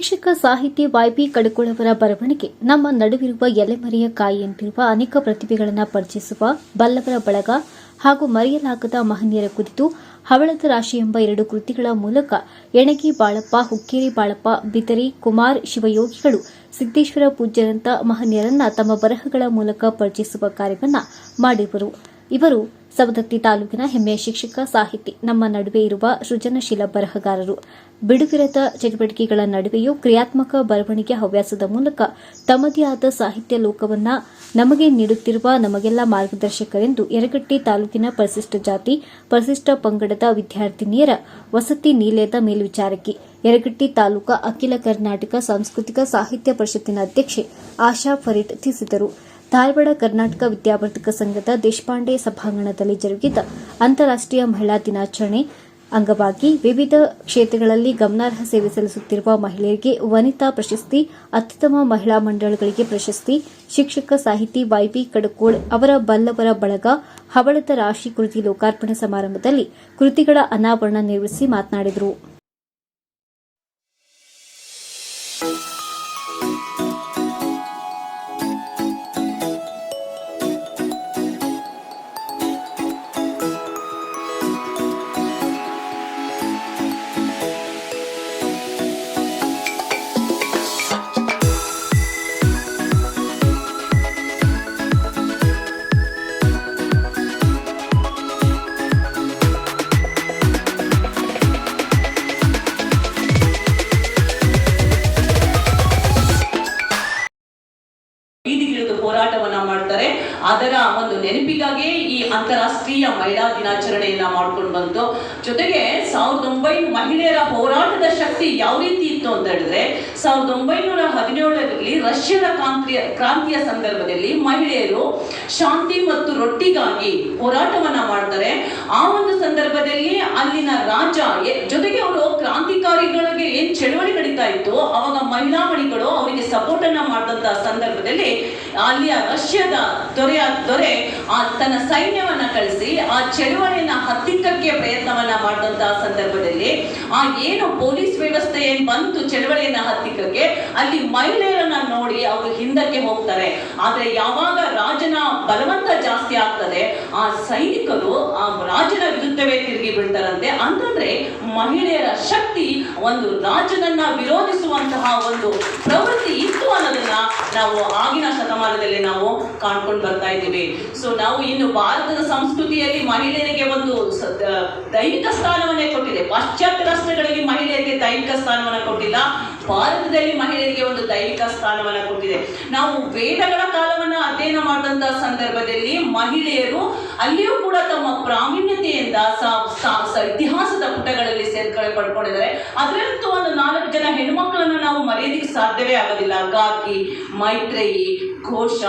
ಶಿಕ್ಷಕ ಸಾಹಿತಿ ವೈಬಿ ಕಡಕೋಳವರ ಬರವಣಿಗೆ, ನಮ್ಮ ನಡುವಿರುವ ಎಲೆಮರೆಯ ಕಾಯಿಯಂತಿರುವ ಅನೇಕ ಪ್ರತಿಭೆಗಳನ್ನು ಪರಿಚಯಿಸುವ ಬಲ್ಲವರ ಬಳಗ ಹಾಗೂ ಮರೆಯಲಾಗದ ಮಹನೀಯರ ಕುರಿತು ಹವಳದ ರಾಶಿ ಎಂಬ ಎರಡು ಕೃತಿಗಳ ಮೂಲಕ ಎಣಗಿ ಬಾಳಪ್ಪ, ಹುಕ್ಕೇರಿ ಬಾಳಪ್ಪ, ಬಿತರಿ, ಕುಮಾರ್, ಶಿವಯೋಗಿಗಳು, ಸಿದ್ದೇಶ್ವರ ಪೂಜ್ಯರಂತ ಮಹನೀಯರನ್ನ ತಮ್ಮ ಬರಹಗಳ ಮೂಲಕ ಪರಿಚಯಿಸುವ ಕಾರ್ಯವನ್ನು ಮಾಡಿರುವರು ಇವರು ಸವದತ್ತಿ ತಾಲೂಕಿನ ಹೆಮ್ಮೆಯ ಶಿಕ್ಷಕ ಸಾಹಿತಿ. ನಮ್ಮ ನಡುವೆ ಇರುವ ಸೃಜನಶೀಲ ಬರಹಗಾರರು. ಬಿಡುವಿರದ ಚಟುವಟಿಕೆಗಳ ನಡುವೆಯೂ ಕ್ರಿಯಾತ್ಮಕ ಬರವಣಿಗೆ ಹವ್ಯಾಸದ ಮೂಲಕ ತಮ್ಮದೇ ಆದ ಸಾಹಿತ್ಯ ಲೋಕವನ್ನ ನಮಗೆ ನೀಡುತ್ತಿರುವ ನಮಗೆಲ್ಲ ಮಾರ್ಗದರ್ಶಕರೆಂದು ಯರಗಟ್ಟಿ ತಾಲೂಕಿನ ಪರಿಶಿಷ್ಟ ಜಾತಿ, ಪರಿಶಿಷ್ಟ ಪಂಗಡದ ವಿದ್ಯಾರ್ಥಿನಿಯರ ವಸತಿ ನಿಲಯದ ಮೇಲ್ವಿಚಾರಕಿ, ಯರಗಟ್ಟಿ ತಾಲೂಕಾ ಅಖಿಲ ಕರ್ನಾಟಕ ಸಾಂಸ್ಕೃತಿಕ ಸಾಹಿತ್ಯ ಪರಿಷತ್ತಿನ ಅಧ್ಯಕ್ಷೆ ಆಶಾ ಫರೀದ್ ತಿಳಿಸಿದರು. ಧಾರವಾಡ ಕರ್ನಾಟಕ ವಿದ್ಯಾವರ್ಧಕ ಸಂಘದ ದೇಶಪಾಂಡೆ ಸಭಾಂಗಣದಲ್ಲಿ ಜರುಗಿದ ಅಂತಾರಾಷ್ಟೀಯ ಮಹಿಳಾ ದಿನಾಚರಣೆ ಅಂಗವಾಗಿ ವಿವಿಧ ಕ್ಷೇತ್ರಗಳಲ್ಲಿ ಗಮನಾರ್ಹ ಸೇವೆ ಸಲ್ಲಿಸುತ್ತಿರುವ ಮಹಿಳೆಯರಿಗೆ ವನಿತಾ ಪ್ರಶಸ್ತಿ, ಅತ್ಯುತ್ತಮ ಮಹಿಳಾ ಮಂಡಳಿಗಳಿಗೆ ಪ್ರಶಸ್ತಿ, ಶಿಕ್ಷಕ ಸಾಹಿತಿ ವೈಬಿ ಕಡಕೋಳ್ ಅವರ ಬಲ್ಲವರ ಬಳಗ, ಹವಳದ ರಾಶಿ ಕೃತಿ ಲೋಕಾರ್ಪಣೆ ಸಮಾರಂಭದಲ್ಲಿ ಕೃತಿಗಳ ಅನಾವರಣ ನಿರ್ವಹಿಸಿ ಮಾತನಾಡಿದರು. ಮಾಡ್ತಾರೆ. ಅದರ ಒಂದು ನೆನಪಿಗಾಗಿಯೇ ಈ ಅಂತಾರಾಷ್ಟ್ರೀಯ ಮಹಿಳಾ ದಿನಾಚರಣೆಯನ್ನ ಮಾಡ್ಕೊಂಡು ಬಂತು. ಜೊತೆಗೆ ಸಾವಿರದ ಒಂಬೈನೂರ ಮಹಿಳೆಯರ ಹೋರಾಟದ ಶಕ್ತಿ ಯಾವ ರೀತಿ ಇತ್ತು ಅಂತ ಹೇಳಿದ್ರೆ, ಸಾವಿರದ ಒಂಬೈನೂರ ಹದಿನೇಳರಲ್ಲಿ ರಷ್ಯಾದ ಕ್ರಾಂತಿಯ ಕ್ರಾಂತಿಯ ಸಂದರ್ಭದಲ್ಲಿ ಮಹಿಳೆಯರು ಶಾಂತಿ ಮತ್ತು ರೊಟ್ಟಿಗಾಗಿ ಹೋರಾಟವನ್ನ ಮಾಡ್ತಾರೆ. ಆ ಒಂದು ಸಂದರ್ಭದಲ್ಲಿ ಅಲ್ಲಿನ ರಾಜ ಜೊತೆಗೆ ಅವರು ಕ್ರಾಂತಿಕಾರಿಗಳಿಗೆ ಏನ್ ಚಳವಳಿ ನಡೀತಾ ಇತ್ತು, ಅವಾಗ ಮಹಿಳಾ ಮಣಿಗಳು ಅವರಿಗೆ ಸಪೋರ್ಟ್ ಅನ್ನ ಮಾಡಿದಂತ ಸಂದರ್ಭದಲ್ಲಿ ಅಲ್ಲಿಯ ರಷ್ಯಾದ ದೊರೆಯ ದೊರೆ, ಆ ತನ್ನ ಸೈನ್ಯವನ್ನ ಕಳಿಸಿ, ಆ ಚಳವಳಿಯನ್ನ ಹತ್ತಿಕ್ಕಕ್ಕೆ ಪ್ರಯತ್ನವನ್ನ ಮಾಡಿದಂತಹ ಸಂದರ್ಭದಲ್ಲಿ ಆ ಏನು ಪೊಲೀಸ್ ವ್ಯವಸ್ಥೆ ಏನ್ ಬಂತು ಚಳವಳಿಯನ್ನ ಹತ್ತಿಕ್ಕೆ ಅಲ್ಲಿ ಮಹಿಳೆಯರನ್ನ ನೋಡಿ ಅವರು ಹಿಂದಕ್ಕೆ ಹೋಗ್ತಾರೆ. ಆದ್ರೆ ಯಾವಾಗ ರಾಜನ ಬಲವಂತ ಜಾಸ್ತಿ ಆಗ್ತದೆ, ಆ ಸೈನಿಕರು ಆ ರಾಜನ ವಿರುದ್ಧವೇ ತಿರುಗಿ ಬಿಡ್ತಾರಂತೆ ಅಂತಂದ್ರೆ ಮಹಿಳೆಯರ ಶಕ್ತಿ ಒಂದು ರಾಜನನ್ನ ವಿರೋಧಿಸುವಂತಹ ಒಂದು ಪ್ರವೃತ್ತಿ ಇತ್ತು ಅನ್ನೋದನ್ನ ನಾವು ಆಗಿನ ಶತಮಾನದಲ್ಲಿ ನಾವು ಕಾಣ್ಕೊಂಡು ಬರ್ತಾ ಇದ್ದೀವಿ. ಸೊ ನಾವು ಇನ್ನು ಭಾರತದ ಸಂಸ್ಕೃತಿಯಲ್ಲಿ ಮಹಿಳೆಯರಿಗೆ ಒಂದು ದೈಹಿಕ ಸ್ಥಾನವನ್ನೇ ಕೊಟ್ಟಿದೆ, ಪಾಶ್ಚಾತ್ಯ ರಾಷ್ಟ್ರಗಳಲ್ಲಿ ಮಹಿಳೆಯರಿಗೆ ದೈಹಿಕ ಸ್ಥಾನವನ್ನು ಕೊಟ್ಟಿಲ್ಲ. ಭಾರತದಲ್ಲಿ ಮಹಿಳೆಯರಿಗೆ ಒಂದು ದೈಹಿಕ ಸ್ಥಾನವನ್ನು ಕೊಟ್ಟಿದೆ. ನಾವು ವೇದಗಳ ಕಾಲವನ್ನ ಅಧ್ಯಯನ ಮಾಡಿದಂತಹ ಸಂದರ್ಭದಲ್ಲಿ ಮಹಿಳೆಯರು ಅಲ್ಲಿಯೂ ಕೂಡ ತಮ್ಮ ಪ್ರಾವೀಣ್ಯತೆಯಿಂದ ಇತಿಹಾಸದ ಪುಟಗಳಲ್ಲಿ ಸೇರ್ಕಡೆ ಪಡ್ಕೊಂಡಿದ್ದಾರೆ. ಅದರಂತೂ ಒಂದು ನಾಲ್ಕು ಜನ ಹೆಣ್ಮಕ್ಳನ್ನ ನಾವು ಮರೆಯೋದಕ್ಕೆ ಸಾಧ್ಯವೇ ಆಗೋದಿಲ್ಲ. ಗಾಕಿ ಮೈತ್ರೇಯಿ ಘೋಷ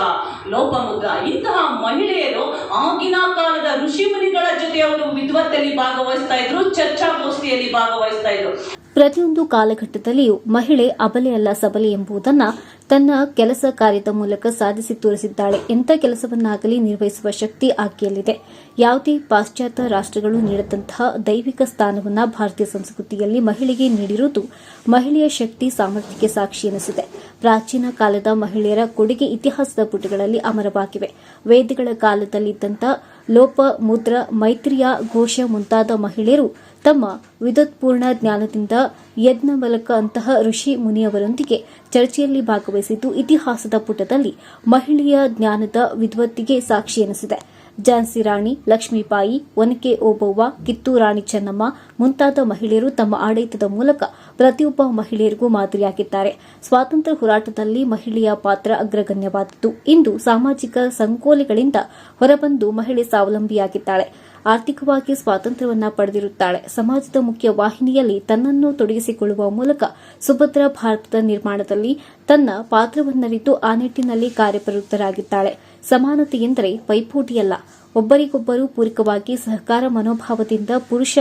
ಲೋಪಮುದ್ರ ಇಂತಹ ಮಹಿಳೆಯರು ಆಗಿನ ಕಾಲದ ಋಷಿ ಮುನಿಗಳ ಜೊತೆ ಅವರು ವಿದ್ವತ್ತಲ್ಲಿ ಭಾಗವಹಿಸ್ತಾ ಇದ್ರು, ಚರ್ಚಾಗೋಷ್ಠಿಯಲ್ಲಿ ಭಾಗವಹಿಸ್ತಾ ಇದ್ರು. ಪ್ರತಿಯೊಂದು ಕಾಲಘಟ್ಟದಲ್ಲಿಯೂ ಮಹಿಳೆ ಅಬಲೆ ಅಲ್ಲ ಸಬಲೆ ಎಂಬುದನ್ನು ತನ್ನ ಕೆಲಸ ಕಾರ್ಯದ ಮೂಲಕ ಸಾಧಿಸಿ ತೋರಿಸಿದ್ದಾಳೆ ಎಂಥ ಕೆಲಸವನ್ನಾಗಲಿ ನಿರ್ವಹಿಸುವ ಶಕ್ತಿ ಆಕೆಯಲ್ಲಿದೆ. ಯಾವುದೇ ಪಾಶ್ಚಾತ್ಯ ರಾಷ್ಟ್ರಗಳು ನೀಡದಂತಹ ದೈವಿಕ ಸ್ಥಾನವನ್ನ ಭಾರತೀಯ ಸಂಸ್ಕೃತಿಯಲ್ಲಿ ಮಹಿಳೆಗೆ ನೀಡಿರುವುದು ಮಹಿಳೆಯ ಶಕ್ತಿ ಸಾಮರ್ಥ್ಯಕ್ಕೆ ಸಾಕ್ಷಿ ಎನಿಸಿದೆ. ಪ್ರಾಚೀನ ಕಾಲದ ಮಹಿಳೆಯರ ಕೊಡುಗೆ ಇತಿಹಾಸದ ಪುಟಗಳಲ್ಲಿ ಅಮರವಾಗಿವೆ. ವೇದಗಳ ಕಾಲದಲ್ಲಿದ್ದಂಥ ಲೋಪ, ಮುದ್ರ, ಮೈತ್ರಿಯ ಘೋಷ ಮುಂತಾದ ಮಹಿಳೆಯರು ತಮ್ಮ ವಿದ್ಯುತ್ಪೂರ್ಣ ಜ್ಞಾನದಿಂದ ಯಜ್ಞವಲಕ ಅಂತಹ ಋಷಿ ಮುನಿಯವರೊಂದಿಗೆ ಚರ್ಚೆಯಲ್ಲಿ ಭಾಗವಹಿಸಿದ್ದು ಇತಿಹಾಸದ ಪುಟದಲ್ಲಿ ಮಹಿಳೆಯ ಜ್ಞಾನದ ವಿದ್ವತ್ತಿಗೆ ಸಾಕ್ಷಿ ಎನಿಸಿದೆ. ಝಾನ್ಸಿ ರಾಣಿ ಲಕ್ಷ್ಮೀಬಾಯಿ ಒನಕೆ ಓಬವ್ವ ಕಿತ್ತೂರು ರಾಣಿ ಚೆನ್ನಮ್ಮ ಮುಂತಾದ ಮಹಿಳೆಯರು ತಮ್ಮ ಆಡಳಿತದ ಮೂಲಕ ಪ್ರತಿಯೊಬ್ಬ ಮಹಿಳೆಯರಿಗೂ ಮಾದರಿಯಾಗಿದ್ದಾರೆ. ಸ್ವಾತಂತ್ರ್ಯ ಹೋರಾಟದಲ್ಲಿ ಮಹಿಳೆಯ ಪಾತ್ರ ಅಗ್ರಗಣ್ಯವಾದದ್ದು. ಇಂದು ಸಾಮಾಜಿಕ ಸಂಕೋಲೆಗಳಿಂದ ಹೊರಬಂದು ಮಹಿಳೆ ಸ್ವಾವಲಂಬಿಯಾಗಿದ್ದಾಳೆ. ಆರ್ಥಿಕವಾಗಿ ಸ್ವಾತಂತ್ರ್ಯವನ್ನ ಪಡೆದಿರುತ್ತಾಳೆ. ಸಮಾಜದ ಮುಖ್ಯ ವಾಹಿನಿಯಲ್ಲಿ ತನ್ನನ್ನು ತೊಡಗಿಸಿಕೊಳ್ಳುವ ಮೂಲಕ ಸುಭದ್ರ ಭಾರತದ ನಿರ್ಮಾಣದಲ್ಲಿ ತನ್ನ ಪಾತ್ರವನ್ನರಿತು ಆ ನಿಟ್ಟಿನಲ್ಲಿ ಕಾರ್ಯಪ್ರವೃತ್ತರಾಗಿದ್ದಾಳೆ. ಸಮಾನತೆ ಎಂದರೆ ಪೈಪೋಟಿಯಲ್ಲ. ಒಬ್ಬರಿಗೊಬ್ಬರು ಪೂರಕವಾಗಿ ಸಹಕಾರ ಮನೋಭಾವದಿಂದ ಪುರುಷ,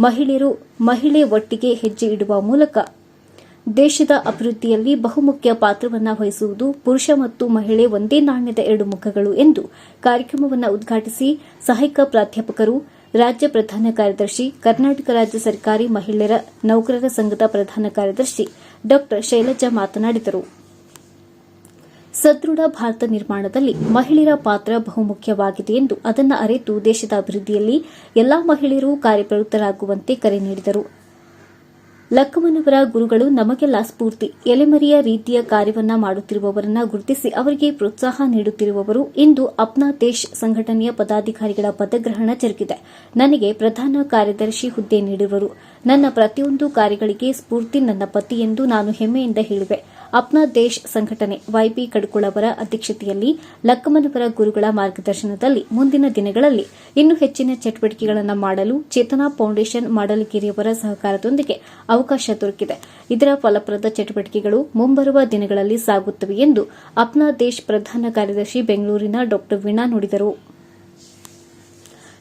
ಮಹಿಳೆಯರು ಮಹಿಳೆ ಒಟ್ಟಿಗೆ ಹೆಜ್ಜೆ ಇಡುವ ಮೂಲಕ ದೇಶದ ಅಭಿವೃದ್ಧಿಯಲ್ಲಿ ಬಹುಮುಖ್ಯ ಪಾತ್ರವನ್ನು ವಹಿಸುವುದು ಪುರುಷ ಮತ್ತು ಮಹಿಳೆ ಒಂದೇ ನಾಣ್ಯದ ಎರಡು ಮುಖಗಳು ಎಂದು ಕಾರ್ಯಕ್ರಮವನ್ನು ಉದ್ಘಾಟಿಸಿ ಸಹಾಯಕ ಪ್ರಾಧ್ಯಾಪಕರು, ರಾಜ್ಯ ಪ್ರಧಾನ ಕಾರ್ಯದರ್ಶಿ, ಕರ್ನಾಟಕ ರಾಜ್ಯ ಸರ್ಕಾರಿ ಮಹಿಳೆಯರ ನೌಕರರ ಸಂಘದ ಪ್ರಧಾನ ಕಾರ್ಯದರ್ಶಿ ಡಾ ಶೈಲಜಾ ಮಾತನಾಡಿದರು. ಸದೃಢ ಭಾರತ ನಿರ್ಮಾಣದಲ್ಲಿ ಮಹಿಳೆಯರ ಪಾತ್ರ ಬಹುಮುಖ್ಯವಾಗಿದೆ ಎಂದು ಅದನ್ನು ಅರಿತು ದೇಶದ ಅಭಿವೃದ್ಧಿಯಲ್ಲಿ ಎಲ್ಲಾ ಮಹಿಳೆಯರು ಕಾರ್ಯಪ್ರವೃತ್ತರಾಗುವಂತೆ ಕರೆ ನೀಡಿದರು. ಲಕ್ಕಮ್ಮನವರ ಗುರುಗಳು ನಮಗೆಲ್ಲ ಸ್ಫೂರ್ತಿ, ಎಲೆಮರಿಯ ರೀತಿಯ ಕಾರ್ಯವನ್ನ ಮಾಡುತ್ತಿರುವವರನ್ನ ಗುರುತಿಸಿ ಅವರಿಗೆ ಪ್ರೋತ್ಸಾಹ ನೀಡುತ್ತಿರುವವರು ಇಂದು ಅಪ್ನಾ ದೇಶ್ ಸಂಘಟನೆಯ ಪದಾಧಿಕಾರಿಗಳ ಪದಗ್ರಹಣ ಜರುಗಿದೆ. ನನಗೆ ಪ್ರಧಾನ ಕಾರ್ಯದರ್ಶಿ ಹುದ್ದೆ ನೀಡಿರುವರು. ನನ್ನ ಪ್ರತಿಯೊಂದು ಕಾರ್ಯಗಳಿಗೆ ಸ್ಫೂರ್ತಿ ನನ್ನ ಪತಿ ಎಂದು ನಾನು ಹೆಮ್ಮೆಯಿಂದ ಹೇಳುವೆ. ಅಪ್ನಾ ದೇಶ್ ಸಂಘಟನೆ ವೈಬಿ ಕಡ್ಕುಳವರ ಅಧ್ಯಕ್ಷತೆಯಲ್ಲಿ ಲಕ್ಕಮ್ಮನವರ ಗುರುಗಳ ಮಾರ್ಗದರ್ಶನದಲ್ಲಿ ಮುಂದಿನ ದಿನಗಳಲ್ಲಿ ಇನ್ನೂ ಹೆಚ್ಚಿನ ಚಟುವಟಿಕೆಗಳನ್ನು ಮಾಡಲು ಚೇತನಾ ಫೌಂಡೇಶನ್ ಮಾಡಲಗಿರಿಯವರ ಸಹಕಾರದೊಂದಿಗೆ ಅವಕಾಶ ದೊರಕಿದೆ. ಇದರ ಫಲಪ್ರದ ಚಟುವಟಿಕೆಗಳು ಮುಂಬರುವ ದಿನಗಳಲ್ಲಿ ಸಾಗುತ್ತವೆ ಎಂದು ಅಪ್ನಾ ದೇಶ್ ಪ್ರಧಾನ ಕಾರ್ಯದರ್ಶಿ ಬೆಂಗಳೂರಿನ ಡಾ ವೀಣಾ ನುಡಿದರು.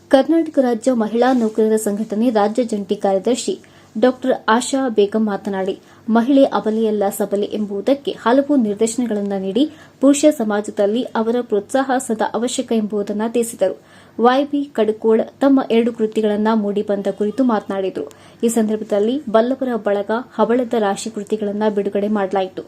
ಕರ್ನಾಟಕ ರಾಜ್ಯ ಮಹಿಳಾ ನೌಕರರ ಸಂಘಟನೆ ರಾಜ್ಯ ಜಂಟಿ ಕಾರ್ಯದರ್ಶಿ ಡಾ ಆಶಾ ಬೇಗಂ ಮಾತನಾಡಿ, ಮಹಿಳೆ ಅಬಲೆಯಲ್ಲ ಸಬಲೆ ಎಂಬುದಕ್ಕೆ ಹಲವು ನಿರ್ದೇಶನಗಳನ್ನು ನೀಡಿ, ಪುರುಷ ಸಮಾಜದಲ್ಲಿ ಅವರ ಪ್ರೋತ್ಸಾಹ ಸದಾ ಅವಶ್ಯಕ ಎಂಬುದನ್ನು ತಿಳಿಸಿದರು. ವೈಬಿ ಕಡಕೋಳ್ ತಮ್ಮ ಎರಡು ಕೃತಿಗಳನ್ನು ಮೂಡಿಬಂದ ಕುರಿತು ಮಾತನಾಡಿದರು. ಈ ಸಂದರ್ಭದಲ್ಲಿ ಬಲ್ಲವರ ಬಳಗ ಹವಳದ ರಾಶಿ ಕೃತಿಗಳನ್ನು ಬಿಡುಗಡೆ ಮಾಡಲಾಯಿತು.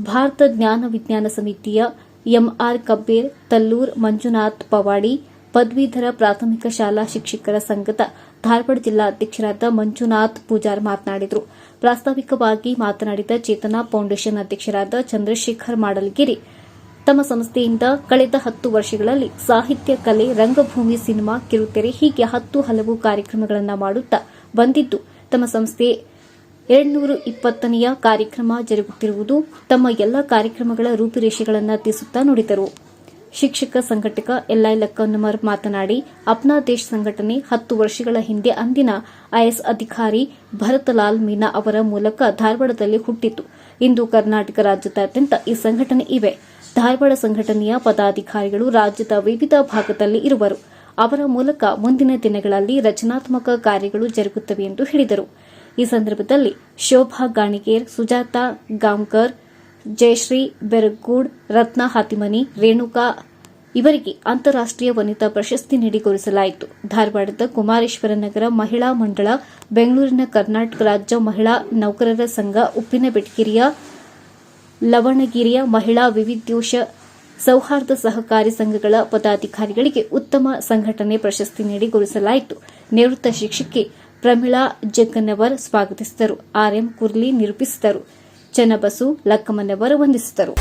ಭಾರತ ಜ್ಞಾನ ವಿಜ್ಞಾನ ಸಮಿತಿಯ ಎಂಆರ್ ಕಬ್ಬೇರ್, ತಲ್ಲೂರ್ ಮಂಜುನಾಥ್ ಪವಾಡಿ ಪದವೀಧರ ಪ್ರಾಥಮಿಕ ಶಾಲಾ ಶಿಕ್ಷಕರ ಸಂಘದ ಧಾರವಾಡ ಜಿಲ್ಲಾ ಅಧ್ಯಕ್ಷರಾದ ಮಂಜುನಾಥ್ ಪೂಜಾರ್ ಮಾತನಾಡಿದರು. ಪ್ರಾಸ್ತಾವಿಕವಾಗಿ ಮಾತನಾಡಿದ ಚೇತನಾ ಫೌಂಡೇಶನ್ ಅಧ್ಯಕ್ಷರಾದ ಚಂದ್ರಶೇಖರ್ ಮಾಡಲ್ಗಿರಿ ತಮ್ಮ ಸಂಸ್ಥೆಯಿಂದ ಕಳೆದ ಹತ್ತು ವರ್ಷಗಳಲ್ಲಿ ಸಾಹಿತ್ಯ, ಕಲೆ, ರಂಗಭೂಮಿ, ಸಿನಿಮಾ, ಕಿರುತೆರೆ ಹೀಗೆ ಹತ್ತು ಹಲವು ಕಾರ್ಯಕ್ರಮಗಳನ್ನು ಮಾಡುತ್ತಾ ಬಂದಿದ್ದು, ತಮ್ಮ ಸಂಸ್ಥೆ ಎರಡ್ನೂರು ಇಪ್ಪತ್ತನೆಯ ಕಾರ್ಯಕ್ರಮ ಜರುಗುತ್ತಿರುವುದು ತಮ್ಮ ಎಲ್ಲ ಕಾರ್ಯಕ್ರಮಗಳ ರೂಪುರೇಷೆಗಳನ್ನು ತಿಳಿಸುತ್ತಾ ನುಡಿದರು. ಶಿಕ್ಷಕ ಸಂಘಟಕ ಎಲ್ಐ ಲಕ್ಕನ್ನಮರ್ ಮಾತನಾಡಿ, ಅಪ್ನಾ ದೇಶ್ ಸಂಘಟನೆ ಹತ್ತು ವರ್ಷಗಳ ಹಿಂದೆ ಅಂದಿನ ಐಎಸ್ ಅಧಿಕಾರಿ ಭರತಲಾಲ್ ಮೀನಾ ಅವರ ಮೂಲಕ ಧಾರವಾಡದಲ್ಲಿ ಹುಟ್ಟಿತು ಇಂದು ಕರ್ನಾಟಕ ರಾಜ್ಯದಾದ್ಯಂತ ಈ ಸಂಘಟನೆ ಇವೆ. ಧಾರವಾಡ ಸಂಘಟನೆಯ ಪದಾಧಿಕಾರಿಗಳು ರಾಜ್ಯದ ವಿವಿಧ ಭಾಗದಲ್ಲಿ ಇರುವರು. ಅವರ ಮೂಲಕ ಮುಂದಿನ ದಿನಗಳಲ್ಲಿ ರಚನಾತ್ಮಕ ಕಾರ್ಯಗಳು ಜರುಗುತ್ತವೆ ಎಂದು ಹೇಳಿದರು. ಈ ಸಂದರ್ಭದಲ್ಲಿ ಶೋಭಾ ಗಾಣಿಗೇರ್, ಸುಜಾತಾ ಗಾಂವ್ಕರ್ ಜಯಶ್ರೀ ಬೆರಗೂಡ್ ರತ್ನ ಹಾತಿಮನಿ, ರೇಣುಕಾ ಇವರಿಗೆ ಅಂತಾರಾಷ್ಟೀಯ ವನಿತಾ ಪ್ರಶಸ್ತಿ ನೀಡಿ ಗೌರವಿಸಲಾಯಿತು. ಧಾರವಾಡದ ಕುಮಾರೇಶ್ವರ ನಗರ ಮಹಿಳಾ ಮಂಡಳ, ಬೆಂಗಳೂರಿನ ಕರ್ನಾಟಕ ರಾಜ್ಯ ಮಹಿಳಾ ನೌಕರರ ಸಂಘ, ಉಪ್ಪಿನಬೆಟಗಿರಿಯ ಲವಣಗಿರಿಯ ಮಹಿಳಾ ವಿವಿಧೋಷ ಸೌಹಾರ್ದ ಸಹಕಾರಿ ಸಂಘಗಳ ಪದಾಧಿಕಾರಿಗಳಿಗೆ ಉತ್ತಮ ಸಂಘಟನೆ ಪ್ರಶಸ್ತಿ ನೀಡಿ ಗೌರವಿಸಲಾಯಿತು. ನಿವೃತ್ತ ಶಿಕ್ಷಕಿ ಪ್ರಮೀಳಾ ಜಗ್ಗನವರ್ ಸ್ವಾಗತಿಸಿದರು. ಆರ್ಎಂ ಕುರ್ಲಿ ನಿರೂಪಿಸಿದರು. ಚನ್ನಬಸು ಲಕ್ಕಮ್ಮನವರು ವಂದಿಸಿದರು.